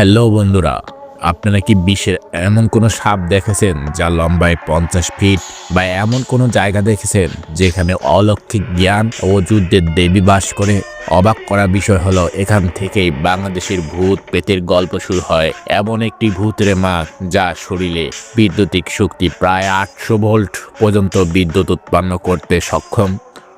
Hello বন্ধুরা, আপনারা কি বিশ্বের এমন কোনো সাপ দেখেছেন যা লম্বায় পঞ্চাশ ফিট বা এমন কোনো জায়গা দেখেছেন যেখানে অলৌকিক জ্ঞান ও যুদ্ধের দেবী বাস করে? অবাক করা বিষয় হলো, এখান থেকেই বাংলাদেশের ভূত পেতের গল্প শুরু হয় এমন একটি ভূতের মা যা শরীরে বিদ্যুতিক শক্তি প্রায় আটশো ভোল্ট পর্যন্ত বিদ্যুৎ উৎপন্ন করতে সক্ষম।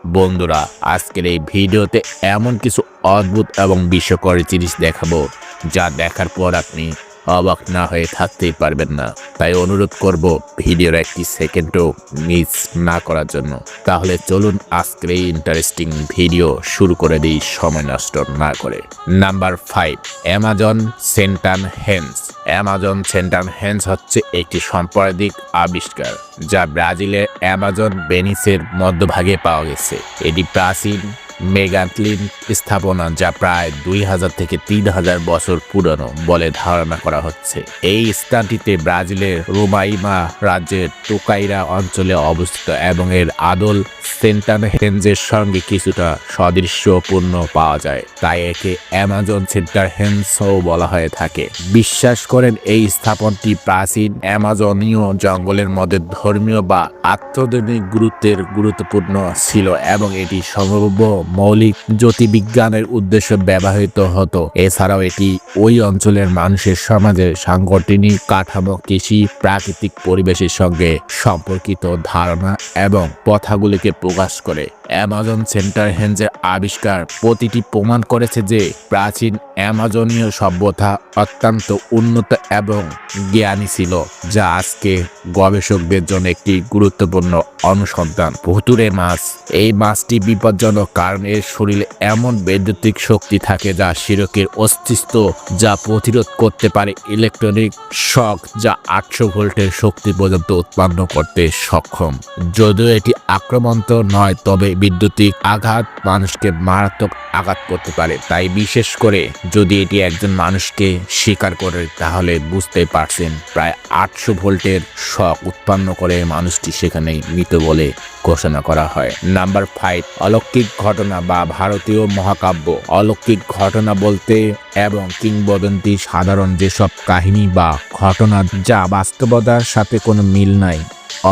বন্ধুরা, আজকের এই ভিডিওতে এমন কিছু অদ্ভুত এবং বিস্ময়কর জিনিস দেখাবো যা দেখার পর আপনি অবাক না হয়ে থাকতেই পারবেন না। তাই অনুরোধ করব ভিডিওর একটি সেকেন্ডও মিস না করার জন্য। তাহলে চলুন আজকের এই ইন্টারেস্টিং ভিডিও শুরু করে দিই সময় নষ্ট না করে। নাম্বার ফাইভ অ্যামাজন সেন্টান হেন্স অ্যামাজন সেন্টান হেন্স হচ্ছে একটি সাম্প্রদায়িক আবিষ্কার, যা ব্রাজিলের অ্যামাজন বেনিসের মধ্যভাগে পাওয়া গেছে। এটি প্রাচীন মেগাক্লিন স্থাপনা যা প্রায় দুই হাজার থেকে তিন হাজার বছর পুরনো বলে ধারণা করা হচ্ছে। এই স্থানটিতে ব্রাজিলের রোমাইমা রাজ্যের টোকাইরা অঞ্চলে অবস্থিত এবং এর আদল সেন্টান হেঞ্জের সঙ্গে কিছুটা সদৃশ্যপূর্ণ পাওয়া যায়। তাই একে অ্যামাজন সেন্টার হেন্সও বলা হয়ে থাকে। বিশ্বাস করেন, এই স্থাপনটি প্রাচীন অ্যামাজনীয় জঙ্গলের মধ্যে ধর্মীয় বা আত্মদৈনিক গুরুত্বের গুরুত্বপূর্ণ ছিল এবং এটি সম্ভব মৌলিক জ্যোতির্বিজ্ঞানের উদ্দেশ্যে ব্যবহৃত হতো। এছাড়াও এটি ওই অঞ্চলের মানুষের সমাজের সাংগঠনিক কাঠামো, কৃষি, প্রাকৃতিক পরিবেশের সঙ্গে সম্পর্কিত ধারণা এবং কথাগুলিকে প্রকাশ করে। অ্যামাজন সেন্টার হেঞ্জের আবিষ্কার প্রতিটি প্রমাণ করেছে যে প্রাচীন অ্যামাজনীয় সভ্যতা অত্যন্ত উন্নত এবং জ্ঞানী ছিল, যা আজকে গবেষকদের জন্য একটি গুরুত্বপূর্ণ অনুসন্ধান। ভুতুরে মাছ। এই মাছটি বিপজ্জনক কারণ এর শরীরে এমন বৈদ্যুতিক শক্তি থাকে যা শিরকের অস্তিত্ব, যা প্রতিরোধ করতে পারে ইলেকট্রনিক শক, যা আটশো ভোল্টের শক্তি পর্যন্ত উৎপন্ন করতে সক্ষম। যদিও এটি আক্রমণাত্মক নয়, তবে বিদ্যুতিক আঘাত মানুষকে মারাত্মক আঘাত করতে পারে। তাই বিশেষ করে যদি এটি একজন মানুষকে শিকার করে, তাহলে বুঝতে পারছেন প্রায় আটশো ভোল্টের শক উৎপন্ন করে মানুষটি সেখানে মৃত বলে ঘোষণা করা হয়। নাম্বার ফাইভ, অলৌকিক ঘটনা বা ভারতীয় মহাকাব্য। অলৌকিক ঘটনা বলতে এবং কিংবদন্তি সাধারণ যেসব কাহিনী বা ঘটনা যা বাস্তবতার সাথে কোনো মিল নাই,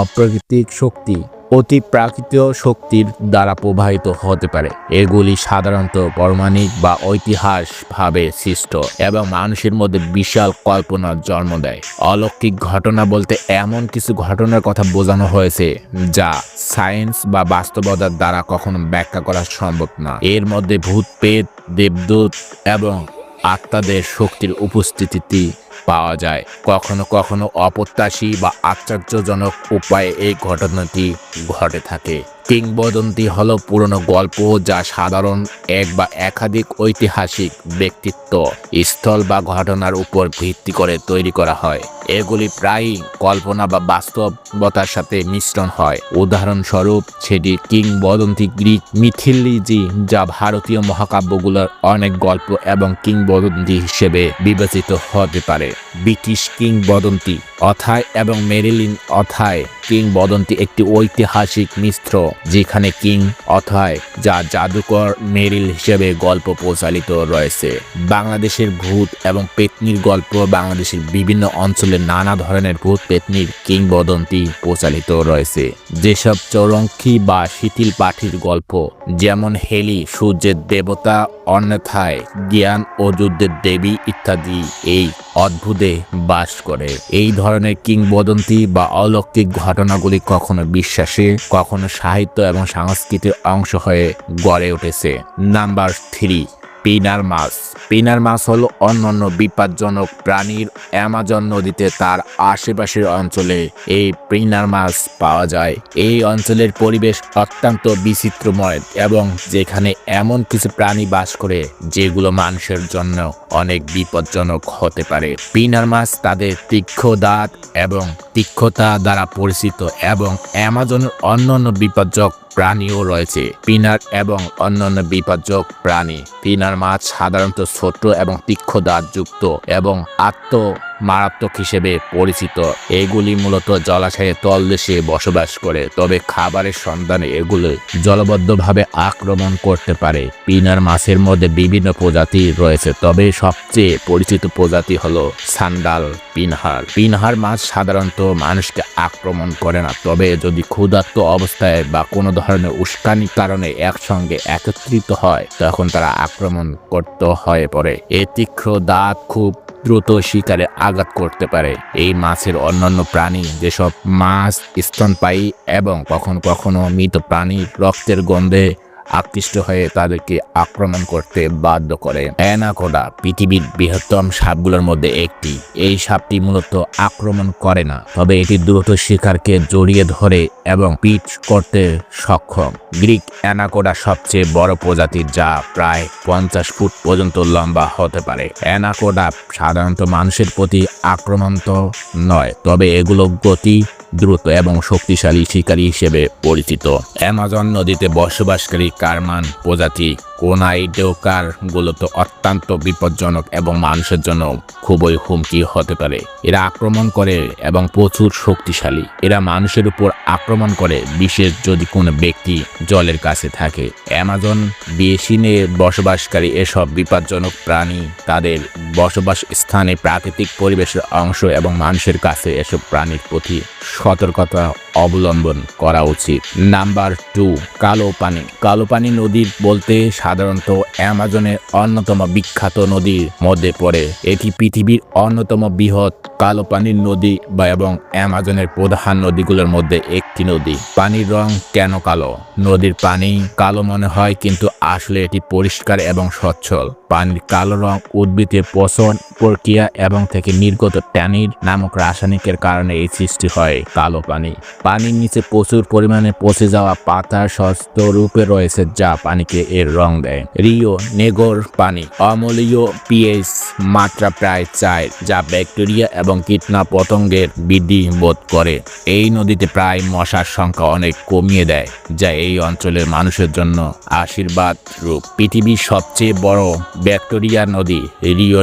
অপ্রাকৃতিক শক্তি অতি প্রাকৃতিক শক্তির দ্বারা প্রবাহিত হতে পারে। এগুলি সাধারণত পৌরাণিক বা ঐতিহাসভাবে সৃষ্ট এবং মানুষের মধ্যে বিশাল কল্পনার জন্ম দেয়। অলৌকিক ঘটনা বলতে এমন কিছু ঘটনার কথা বোঝানো হয়েছে যা সায়েন্স বা বাস্তবতার দ্বারা কখনো ব্যাখ্যা করা সম্ভব না। এর মধ্যে ভূত পেত দেবদূত এবং আত্মাদের শক্তির উপস্থিতি পাওয়া যায়। কখনো কখনো অপ্রত্যাশী বা আশ্চর্যজনক উপায়ে এই ঘটনাটি ঘটে থাকে। কিংবদন্তি হলো পুরনো গল্প যা সাধারণ এক বা একাধিক ঐতিহাসিক ব্যক্তিত্ব, স্থল বা ঘটনার উপর ভিত্তি করে তৈরি করা হয়। এগুলি প্রায়ই কল্পনা বা বাস্তবতার সাথে মিশ্রণ হয়। উদাহরণস্বরূপ সেটি কিংবদন্তি গ্রিক মিথিলিজি, যা ভারতীয় মহাকাব্যগুলোর অনেক গল্প এবং কিংবদন্তি হিসেবে বিবেচিত হতে পারে। ব্রিটিশ কিংবদন্তি অথায় এবং মেরিলিন অথায় কিংবদন্তি একটি ঐতিহাসিক মিশ্র। যেখানে কিং অথায়, যা জাদুকর মেরিল হিসেবে গল্প প্রচালিত রয়েছে। বাংলাদেশের ভূত এবং পেতনির গল্প বাংলাদেশের বিভিন্ন অঞ্চলে নানা ধরনের ভূত, পেতনির কিংবদন্তি প্রচালিত রয়েছে। যেসব চৌরঙ্কি বা শিথিল পাঠির গল্প, যেমন হেলি, সূর্যের দেবতা, অন্যথায় জ্ঞান ও যুদ্ধের দেবী ইত্যাদি, এই অদ্ভুতে বাস করে। এই ধরনের কিংবদন্তি বা অলৌকিক ঘটনাগুলি কখনো বিশ্বাসে, কখনো সাহিত্য এবং সংস্কৃতির অংশ হয়ে গড়ে উঠেছে। Number three. পিনার মাছ। পিনার মাছ হলো অন্যান্য বিপজ্জনক প্রাণীর অ্যামাজন নদীতে তার আশেপাশের অঞ্চলে এই পিনার মাছ পাওয়া যায়। এই অঞ্চলের পরিবেশ অত্যন্ত বিচিত্রময় এবং যেখানে এমন কিছু প্রাণী বাস করে যেগুলো মানুষের জন্য অনেক বিপজ্জনক হতে পারে। পিনার মাছ তাদের তীক্ষ্ণ দাঁত এবং তীক্ষ্ণতা দ্বারা পরিচিত এবং অ্যামাজনের অন্যান্য বিপজ্জক প্রাণীও রয়েছে। পিনার এবং অন্যান্য বিপজ্জক প্রাণী। পিনার মাছ সাধারণত ছোট এবং তীক্ষ্ণ দাঁত যুক্ত এবং আত্ম মারাত্মক হিসেবে পরিচিত। এগুলি মূলত জলাশয়ে তলদেশে বসবাস করে, তবে খাবারের সন্ধানে এগুলো জলবদ্ধভাবে আক্রমণ করতে পারে। পিনার মাছের মধ্যে বিভিন্ন প্রজাতি রয়েছে, তবে সবচেয়ে পরিচিত প্রজাতি হলো সান্ডাল, পিনহার। পিনহার মাছ সাধারণত মানুষকে আক্রমণ করে না, তবে যদি ক্ষুধার্ত অবস্থায় বা কোনো ধরনের উস্কানির কারণে একসঙ্গে একত্রিত হয়, তখন তারা আক্রমণ করতে হয়ে পড়ে। এ তীক্ষ্ণ দাঁত, খুব দ্রুত শিকারে আঘাত করতে পারে। এই মাছের অন্যান্য প্রাণী, যেসব মাছ স্তনপায়ী এবং কখনো কখনো মৃত প্রাণী রক্তের গন্ধে আকৃষ্ট হয়ে তাদেরকে আক্রমণ করতে বাধ্য করে। অ্যানাকোডা পৃথিবীর বৃহত্তম সাপগুলোর মধ্যে একটি। এই সাপটি মূলত আক্রমণ করে না, তবে এটি দ্রুত শিকারকে জড়িয়ে ধরে এবং পিট করতে সক্ষম। গ্রিক অ্যানাকোডা সবচেয়ে বড় প্রজাতির যা প্রায় পঞ্চাশ ফুট পর্যন্ত লম্বা হতে পারে। অ্যানাকোডা সাধারণত মানুষের প্রতি আক্রমণত নয়, তবে এগুলো গতি দ্রুত এবং শক্তিশালী শিকারী হিসেবে পরিচিত। অ্যামাজন নদীতে বসবাসকারী কারমান প্রজাতি কোনাইডোকার গুলোতে অত্যন্ত বিপজ্জনক এবং মানুষের জন্য খুবই হুমকি হতে পারে। এরা আক্রমণ করে এবং প্রচুর শক্তিশালী। এরা মানুষের উপর আক্রমণ করে, বিশেষ যদি কোনো ব্যক্তি জলের কাছে থাকে। অ্যামাজন বেসিনে বসবাসকারী এসব বিপজ্জনক প্রাণী তাদের বসবাস স্থানে প্রাকৃতিক পরিবেশের অংশ এবং মানুষের কাছে এসব প্রাণীর প্রতি সতর্কতা অবলম্বন করা উচিত। নাম্বার টু, কালো পানি। কালো পানি নদী বলতে সাধারণত অ্যামাজনের অন্যতম বিখ্যাত নদীর মধ্যে পড়ে। এটি পৃথিবীর অন্যতম বৃহৎ কালো পানির নদী বা এবং অ্যামাজনের প্রধান নদীগুলোর মধ্যে একটি নদী। পানির রং কেন কালো? নদীর পানি কালো মনে হয় কিন্তু আসলে এটি পরিষ্কার এবং সচ্ছল পানির কালো রং উদ্ভিদের পচন প্রক্রিয়া এবং থেকে নির্গত ট্যানির নামক রাসায়নিকের কারণে এই সৃষ্টি হয় কালো পানি। পানির নিচে প্রচুর পরিমাণে পচে যাওয়া পাতার সস্ত রূপে রয়েছে যা পানিকে এর রং দেয়। রিও নেগর পানি, অমলীয় পিএইচ মাত্রা প্রায় চার, যা ব্যাকটেরিয়া এবং কীটনা পতঙ্গের বৃদ্ধি বোধ করে। এই নদীতে প্রায় মশার সংখ্যা অনেক কমিয়ে দেয়, যা এই অঞ্চলের মানুষের জন্য আশীর্বাদ রূপ পৃথিবীর সবচেয়ে বড় ব্যাকটেরিয়া নদী রিও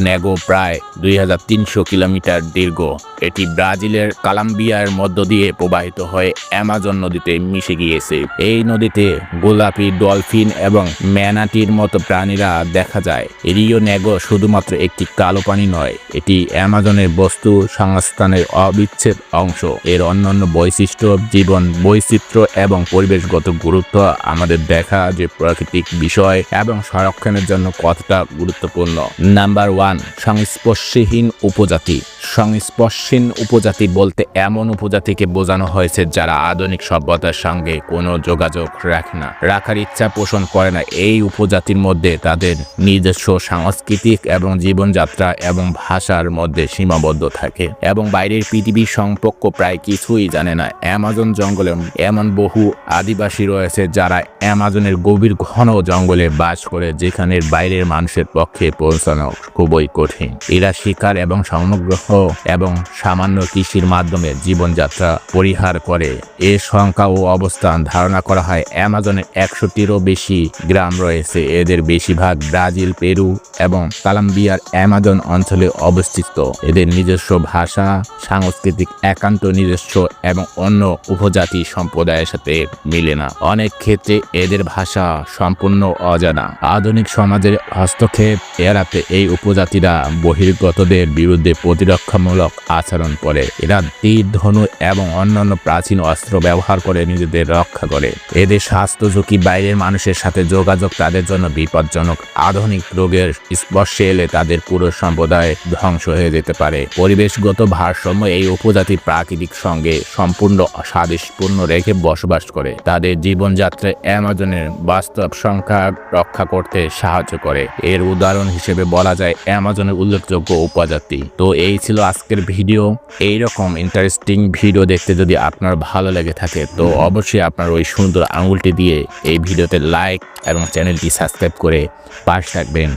প্রায় দুই হাজার তিনশো কিলোমিটার দীর্ঘ। এটি ব্রাজিলের কালাম্বিয়ার মধ্য দিয়ে প্রবাহিত হয়ে অ্যামাজন নদীতে মিশে গিয়েছে। এই নদীতে গোলাপি, ডলফিন এবং ম্যানাটির মতো প্রাণীরা দেখা যায়। রিও নেগো শুধুমাত্র একটি কালো পানি নয়, এটি অ্যামাজনের বস্তু সংস্থানের অবিচ্ছেদ অংশ। এর অন্যান্য বৈশিষ্ট্য, জীবন বৈচিত্র্য এবং পরিবেশগত গুরুত্ব আমাদের দেখা যে প্রাকৃতিক বিষয় এবং সংরক্ষণের জন্য কতটা গুরুত্বপূর্ণ। নাম্বার ওয়ান সংস্পর্শহীন উপজাতি। সংস্পর্শহীন উপজাতি বলতে এমন উপজাতিকে বোঝানো হয়েছে যারা আধুনিক সভ্যতার সঙ্গে কোনো যোগাযোগ রাখে না। রাখার ইচ্ছা পোষণ করে না। এই উপজাতির মধ্যে তাদের নিজস্ব সাংস্কৃতিক এবং জীবনযাত্রা এবং ভাষার মধ্যে সীমাবদ্ধ থাকে। এবং বাইরের পৃথিবীর সম্পর্ক প্রায় কিছুই জানে না। অ্যামাজন জঙ্গলে এমন বহু আদিবাসী রয়েছে যারা অ্যামাজনের গভীর ঘন জঙ্গলে বাস করে, যেখানের বাইরের মানুষের পক্ষে পৌঁছানো খুবই কঠিন। এরা শিকার এবং সংগ্রহ এবং সামান্য কৃষির মাধ্যমে জীবনযাত্রা পরিহার করে। এ সংখ্যা ও অবস্থান ধারণা করা হয় অ্যামাজনের একশোটিরও বেশি গ্রাম রয়েছে। এদের বেশিরভাগ ব্রাজিল, পেরু এবং কলম্বিয়ার অ্যামাজন অঞ্চলে অবস্থিত। এদের নিজস্ব ভাষা, সাংস্কৃতিক একান্ত নিজস্ব এবং অন্য উপজাতি সম্প্রদায়ের সাথে মিলে না। অনেক ক্ষেত্রে এদের ভাষা সম্পূর্ণ অজানা। আধুনিক সমাজের হস্তক্ষেপ এড়াতে এই উপজাতিরা বহির্গতদের বিরুদ্ধে প্রতিরক্ষামূলক আচরণ করে। এরা তীর, ধনু এবং অন্যান্য প্রাচীন অস্ত্র ব্যবহার করে নিজেদের রক্ষা করে। এদের স্বাস্থ্য ঝুঁকি বাইরের মানুষের সাথে যোগাযোগ তাদের জন্য বিপজ্জনক। আধুনিক রোগের স্পর্শে এলে তাদের পুরো সম্প্রদায় ধ্বংস হয়ে যেতে পারে। পরিবেশগত ভারসাম্য এই উপজাতি প্রাকৃতিক সঙ্গে সম্পূর্ণ সাদৃশ্যপূর্ণ রেখে বসবাস করে। তাদের জীবনযাত্রায় অ্যামাজনের বাস্তব সংখ্যা রক্ষা করতে সাহায্য করে। এর উদাহরণ হিসেবে বলা যায় অ্যামাজনের উল্লেখযোগ্য উপজাতি। তো এই ছিল আজকের ভিডিও। এই রকম ইন্টারেস্টিং ভিডিও দেখতে যদি আপনার ভালো লেগে থাকে, তো অবশ্যই আপনার ওই সুন্দর আঙুলটি দিয়ে এই ভিডিওতে লাইক এবং চ্যানেলটি সাবস্ক্রাইব করে পাশ থাকবেন।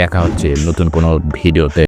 দেখা হচ্ছে নতুন কোনো ভিডিওতে।